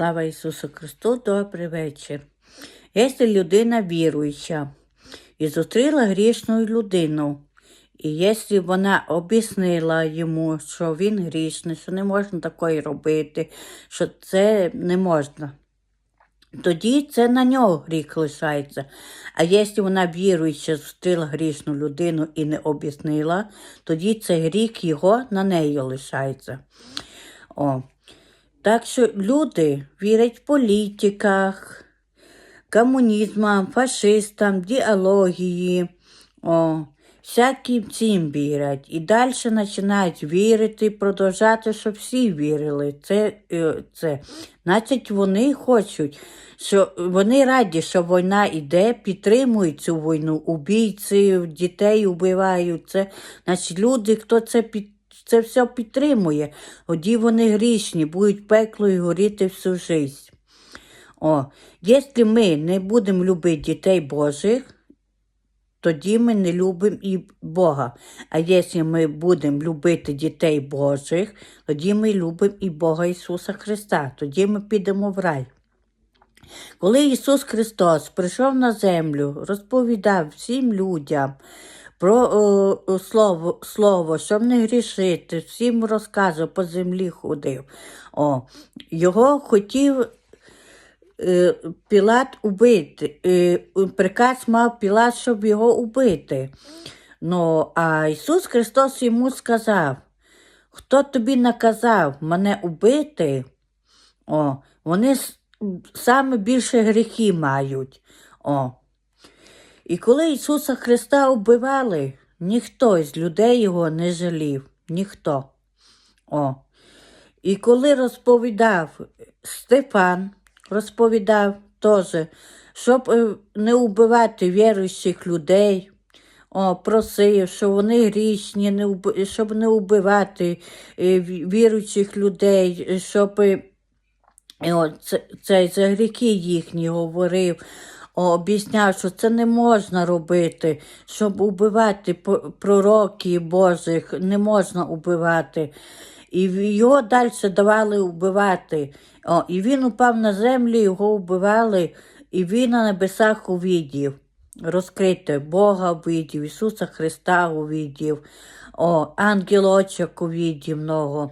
Слава Ісусу Христу, добрий вечір. Якщо людина віруюча і зустріла грішну людину, і якщо вона об'яснила йому, що він грішний, що не можна такої робити, що це не можна, тоді це на нього гріх лишається. А якщо вона віруюча, зустріла грішну людину і не об'яснила, тоді це гріх його на неї лишається. О. Так що люди вірять політиках, комунізмам, фашистам, діалогії, о, всяким цим вірять. І далі починають вірити, продовжати, щоб всі вірили. Це, е, це. Значить, вони хочуть, що вони раді, що війна йде, підтримують цю війну, убійці, дітей вбивають. Це, значить, люди, хто це підтримує, це все підтримує. Тоді вони грішні, будуть пеклою горіти всю життя. О, якщо ми не будемо любити дітей Божих, тоді ми не любимо і Бога. А якщо ми будемо любити дітей Божих, тоді ми любимо і Бога Ісуса Христа, тоді ми підемо в рай. Коли Ісус Христос прийшов на землю, розповідав всім людям про о, слово, слово, щоб не грішити, всім розказував, по землі ходив. О, Його хотів е, Пілат убити. Е, приказ мав Пілат, щоб його убити. Ну, а Ісус Христос йому сказав, хто тобі наказав мене убити, о, вони саме більше гріхи мають. О. І коли Ісуса Христа вбивали, ніхто з людей його не жалів, ніхто. О. І коли розповідав Стефан, розповідав теж, щоб е, не вбивати віруючих людей, о, просив, що вони грішні, не вб... щоб не вбивати е, віруючих людей, щоб е, о, це, це за гріхи їхні говорив об'ясняв, що це не можна робити, щоб убивати пророків Божих, не можна убивати. І його далі давали вбивати. О, І він упав на землю, його вбивали, і він на небесах увидів. Розкрите Бога увидів, Ісуса Христа увидів, о, ангелочок увидів много.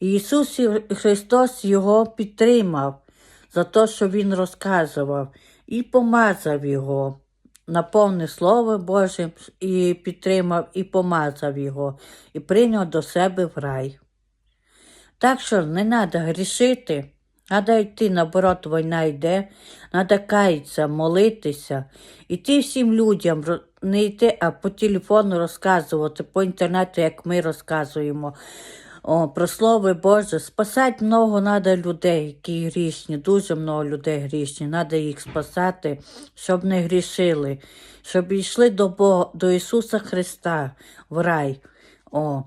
І Ісус Христос його підтримав за те, що Він розказував і помазав його, наповнив Слово Боже і підтримав, і помазав його, і прийняв до себе в рай. Так що не треба грішити, треба йти, наоборот, війна йде, треба каятися, молитися, іти всім людям, не йти, а по телефону розказувати, по інтернету, як ми розказуємо. О, Про слово Боже, спасати много треба людей, які грішні, дуже много людей грішні. Треба їх спасати, щоб не грішили, щоб йшли до Бога, до Ісуса Христа в рай. О,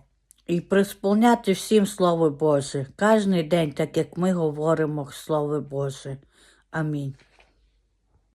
І присповняти всім Слово Боже. Кожен день, так як ми говоримо Слово Боже. Амінь.